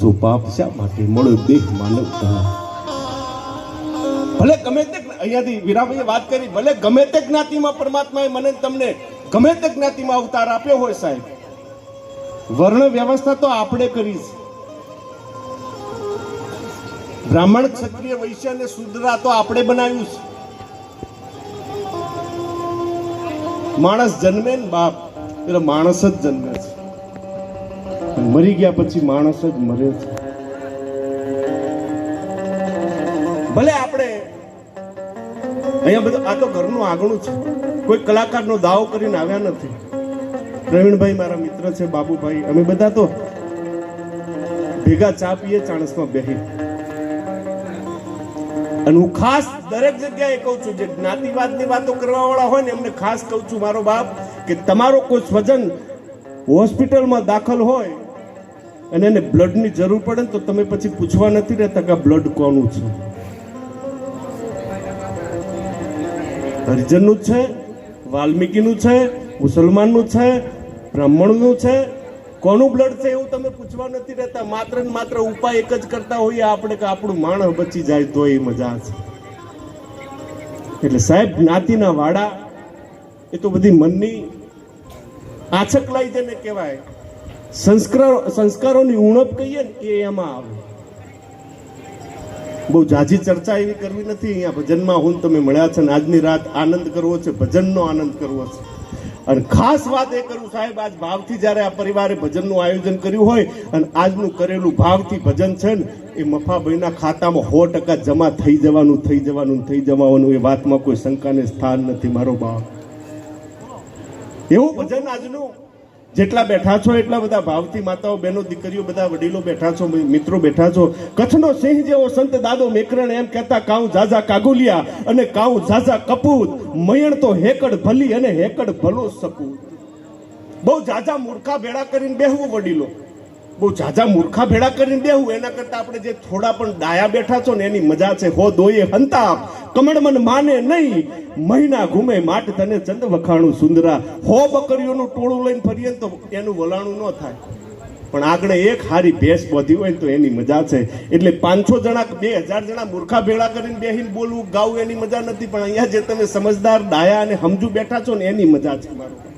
જો પાપ શા માટે મળ્યો દેખ માનવતા ભલે ગમે તે અહીંયાથી વીરાભાઈએ વાત કરી, ભલે ગમે તે જ્ઞાતિમાં પરમાત્માએ મને તમને ગમે તે જ્ઞાતિમાં અવતાર આપ્યો હોય સાહેબ, વર્ણ વ્યવસ્થા તો આપણે કરી છે. બ્રાહ્મણ, ક્ષત્રિય, વૈશ્ય અને શુદ્રા તો આપણે બનાવ્યું છે. માણસ જન્મે ને બાપ, એટલે માણસ જ જન્મે છે. મરી ગયા પછી માણસ જ મરે છે. ભલે આપણે અહીંયા બધું, આ તો ઘરનું આંગણું છે. કોઈ કલાકારનો દાવો કરીને આવ્યા નથી. પ્રવીણભાઈ મારા મિત્ર છે, બાબુભાઈ. અમે બધા તો ભેગા ચા પીએ, ચાણસમાં બેહી અને હું ખાસ દરેક જગ્યાએ કહું છું, જે જ્ઞાતિવાદની વાતો કરવા વાળા હોય ને, એમને ખાસ કહું છું મારો બાપ, કે તમારો કોઈ સ્વજન હોસ્પિટલમાં દાખલ હોય અને એને બ્લડની જરૂર પડે તો તમે પછી પૂછવા નથી રહેતા કે બ્લડ કોનું છે. હરિજનનું છે, વાલ્મીકીનું છે, મુસલમાનનું છે, બ્રાહ્મણનું છે. કોનું બ્લડ છે એવું તમે પૂછવા નથી રહેતા. માત્ર ને માત્ર ઉપાય એક જ કરતા હોઈએ આપણે કે આપણું માણસ બચી જાય તો એ મજા છે. એટલે સાહેબ, જ્ઞાતિના વાડા, એ તો બધી મનની આછક લાઈ જેને કહેવાય. સંસ્કાર સંસ્કારોની ઉણપ કહીએ ને, એ એમાં આવે. બહુ જાજી ચર્ચા એવી કરવી નથી. અહીંયા ભજનમાં હું તમે મળ્યા છે ને, આજની રાત આનંદ કરવો છે, ભજનનો આનંદ કરવો છે. અને ખાસ વાત એ કરું, સાહેબ, આજ ભાવથી જ્યારે આ પરિવારે ભજનનું આયોજન કર્યું હોય અને આજનું કરેલું ભાવથી ભજન છે ને, એ મફાભાઈના ખાતામાં સો ટકા જમા થઈ જવાનું થઈ જવાનું થઈ જવાનું એ વાતમાં કોઈ શંકાને સ્થાન નથી, મારો બાપ. એવું ભજન આજનું જેટલા બેઠા છો, એટલા બધા ભાવથી માતાઓ, બહેનો, દીકરીઓ, બધા વડીલો બેઠા છો મિત્રો બેઠા છો. કચ્છનો સિંહ જેવો સંત દાદો મેકરણ એમ કહેતા કાઉ ઝાઝા કાગુલિયા અને કાઉ ઝાઝા કપૂત. મયણ તો હેકડ ભલી અને હેકડ ભલો સપૂત. બહુ ઝાઝા મૂર્ખા ભેળા કરીને બેહવું વડીલો. બહુ ઝાઝા મૂર્ખા ભેળા કરીને બેહવું એના કરતા આપણે જે થોડા પણ ડાયા બેઠા છો ને એની મજા છે. હો દોયે હંતા કમળમન માને નહીં. મહિના ઘૂમે માટ તને ચંદ વખાણું સુંદરા. હો બકરીઓનું ટોળું લઈને ફરીએ તો એનું વલાણું ન થાય. પણ આગળ એક હારી ભેંસ બોધી હોય તો એની મજા છે. એટલે પાંચસો જણા બે હજાર જણા મૂર્ખા ભેળા કરીને બેહીને બોલવું, ગાવું એની મજા નથી. પણ અહીંયા જે તમે સમજદાર, ડાયા અને સમજુ બેઠા છો ને એની મજા છે મારું.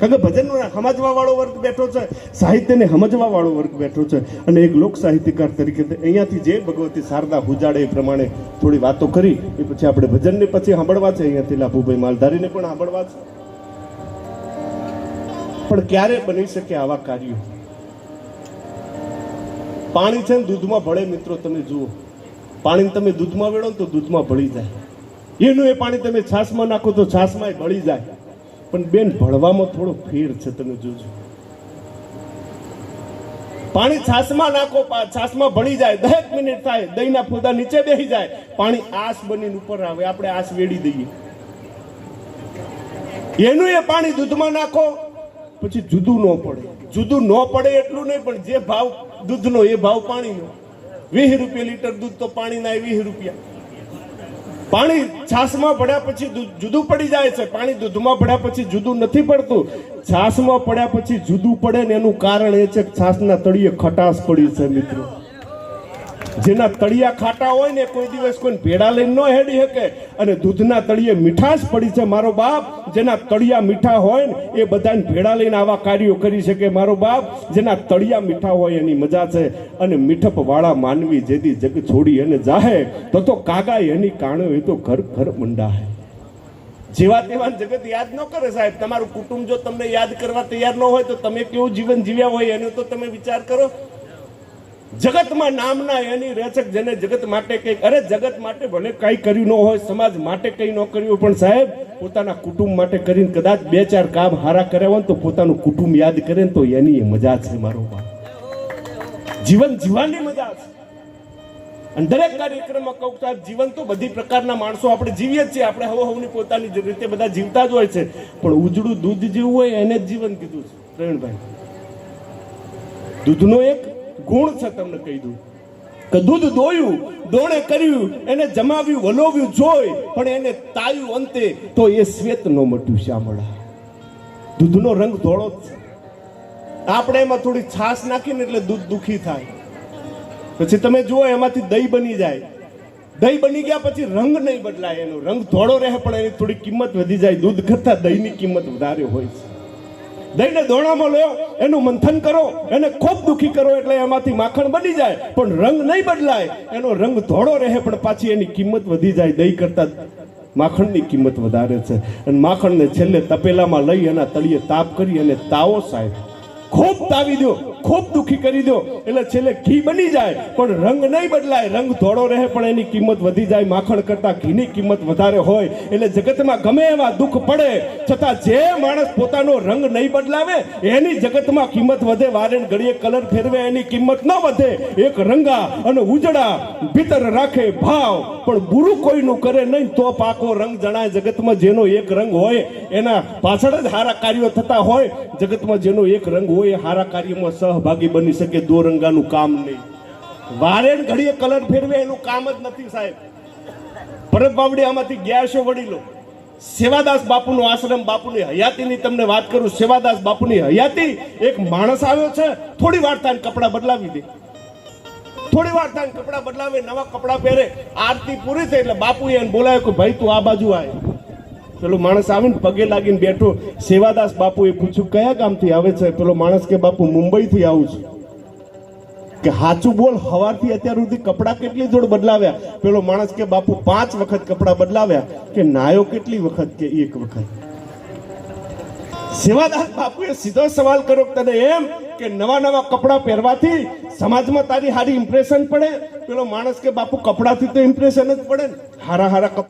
કારણ કે ભજનને સમજવા વાળો વર્ગ બેઠો છે, સાહિત્યને સમજવા વાળો વર્ગ બેઠો છે. અને એક લોક સાહિત્યકાર તરીકે અહીંયાથી જે ભગવતી શારદા હુજાડે એ પ્રમાણે થોડી વાતો કરી, એ પછી આપણે ભજનને પછી સાંભળવા છે. અહીંયાથી લાભુભાઈ માલધારીને પણ સાંભળવા છે. પણ ક્યારે બની શકે આવા કાર્યો? પાણી છે ને દૂધમાં ભળે મિત્રો તમે જુઓ. પાણી તમે દૂધમાં વેળો તો દૂધમાં ભળી જાય. એનું એ પાણી તમે છાશમાં નાખો તો છાશમાં ભળી જાય. પણ બેન ભણવામાં થોડો ફેર છે, તમે જોજો. પાણી છાશમાં નાખો છાસમાં ભળી જાય, દહેક મિનિટ થાય, દહીંના ફોદા નીચે બેસી જાય, પાણી આસ બનીને ઉપર આવે, આપણે આસ વેડી દઈએ. એનું એ પાણી દૂધમાં નાખો, પછી જુદું ન પડે. જુદું ન પડે એટલું નહીં, પણ જે ભાવ દૂધનો એ ભાવ પાણીનો. વીસ રૂપિયા લીટર દૂધ તો પાણીના વીસ રૂપિયા. પાણી છાશમાં પડ્યા પછી જુદું પડી જાય છે. પાણી દૂધમાં પડ્યા પછી જુદું નથી પડતું. છાશમાં પડ્યા પછી જુદું પડે ને એનું કારણ એ છે કે છાશના તળિયે ખટાશ પડી છે, મિત્રો. જેના તળિયા ખાટા હોય ને કોઈ દિવસ કોઈ ભેડા લઈને ન હેડી શકે. અને દૂધના તળિયે મીઠાશ પડી છે મારો બાપ. જેના તળિયા મીઠા હોય ને એ બધાને ભેડા લઈને આવા કાર્યો કરી શકે મારો બાપ. જેના તળિયા મીઠા હોય એની મજા છે. અને મીઠપવાળા માનવી જેથી જગ છોડી અને જાહે, તો તો કાગા એની કાણો, એ તો ઘર ઘર મંડાહે. જેવા તેવા જગત યાદ ન કરે સાહેબ. તમારું કુટુંબ જો તમને યાદ કરવા તૈયાર ન હોય તો તમે કેવું જીવન જીવ્યા હોય એનો તો તમે વિચાર કરો. જગતમાં નામના એની રેચક જેને જગત માટે કંઈક, અરે જગત માટે ભલે કંઈ કર્યું ન હોય, સમાજ માટે કંઈ ન કર્યું પણ સાહેબ, પોતાના કુટુંબ માટે કરીને કદાચ બે ચાર કામ હારા કર્યા હોય તો પોતાનું કુટુંબ યાદ કરે તો એની મજા છે મારો જીવન જીવવાની મજા છે. અને દરેક કાર્યક્રમમાં કહું સાહેબ, જીવન તો બધી પ્રકારના માણસો આપણે જીવીએ છીએ. આપણે હવ હવની પોતાની રીતે બધા જીવતા જ હોય છે. પણ ઉજળું દૂધ જેવું હોય એને જ જીવન કીધું છે. પ્રવીણભાઈ, દૂધનો એક ગુણ છે તમને કહી દઉં. કે દૂધ દોયું દોણે કર્યું, એને જમાવ્યું, વલોવ્યું જોઈ, પણ એને તાયું અંતે તો એ શ્વેત નો મટ્યું શ્યામળા. દૂધનો રંગ ધોળો જ છે. આપણે એમાં થોડી છાશ નાખીને એટલે દૂધ દુખી થાય. પછી તમે જુઓ, એમાંથી દહીં બની જાય. દહીં બની ગયા પછી રંગ નહીં બદલાય એનો. રંગ ધોળો રહે, પણ એની થોડી કિંમત વધી જાય. દૂધ કરતા દહીંની કિંમત વધારે હોય છે. દહીંને દોણામાં લો એનું મંથન કરો, એને ખૂબ દુખી કરો એટલે એમાંથી માખણ બની જાય. પણ રંગ નહીં બદલાય, એનો રંગ ધોળો રહે, પણ પાછી એની કિંમત વધી જાય. દહીં કરતાં માખણની કિંમત વધારે છે. અને માખણને છેલ્લે તપેલામાં લઈ એના તળિયે તાપ કરી અને તાવો સાહેબ, ખૂબ તાવી દો. ખૂબ દુખી કરી દો. એટલે છેલ્લે ઘી બની જાય, પણ રંગ નહીં બદલાય. રંગ ધોળો રહે, પણ એની કિંમત વધી જાય. માખણ કરતા ઘીની કિંમત વધારે હોય. એટલે જગતમાં ગમે એવા દુઃખ પડે, છતાં જે માણસ પોતાનો રંગ નહીં બદલાવે, એની જગતમાં કિંમત વધે. વારેણ ઘડીએ કલર ફેરવે, એની કિંમત ન વધે. એક રંગા અને ઉજળા ભીતર રાખે ભાવ. પણ બુરું કોઈનું કરે નહીં, તો પાકો રંગ જણાય. જગતમાં જેનો એક રંગ હોય, એના પાછળ જ સારા કાર્યો થતા હોય. જગતમાં જેનો એક રંગ હોય, એ હારા કાર્યમાં સહભાગી બની શકે દો રંગાનું કામ નહીં. વારેણ ઘડીએ કલર ફેરવે એનું કામ જ નથી સાહેબ. ભરત બાવડી આમાંથી ગયા વડીલો. સેવાદાસ બાપુનો આશ્રમ, બાપુની હયાતીની તમને વાત કરું, સેવાદાસ બાપુની હયાતી એક માણસ આવ્યો છે, થોડી વાર થાય કપડાં બદલાવી દે. થોડી વાર થાય કપડાં બદલાવે, નવા કપડાં પહેરે, આરતી પૂરી થઈ એટલે બાપુએ એને બોલાવ્યો કે, ભાઈ, તું આ બાજુ આય. પેલો માણસ આવીને પગે લાગીને બેઠો. સેવાદાસ બાપુએ પૂછ્યું, કયા ગામથી આવે છે? પેલો માણસ કે, બાપુ, મુંબઈથી આવું છું. કે, હાચું બોલ, હવારથી અત્યાર સુધી કપડાં કેટલી જોડ બદલાવ્યા? પેલો માણસ કે, બાપુ, પાંચ વખત કપડાં બદલાવ્યા. કે, નાયો કેટલી વખત? કે, એક વખત. સેવાદાસ બાપુએ સીધો સવાલ કર્યો તને એમ કે નવા નવા કપડાં પહેરવાથી સમાજમાં તારી સારી ઇમ્પ્રેશન પડે? પેલો માણસ કે, બાપુ, કપડાથી તો ઇમ્પ્રેશન જ પડે ને. હારા હારા કપડાં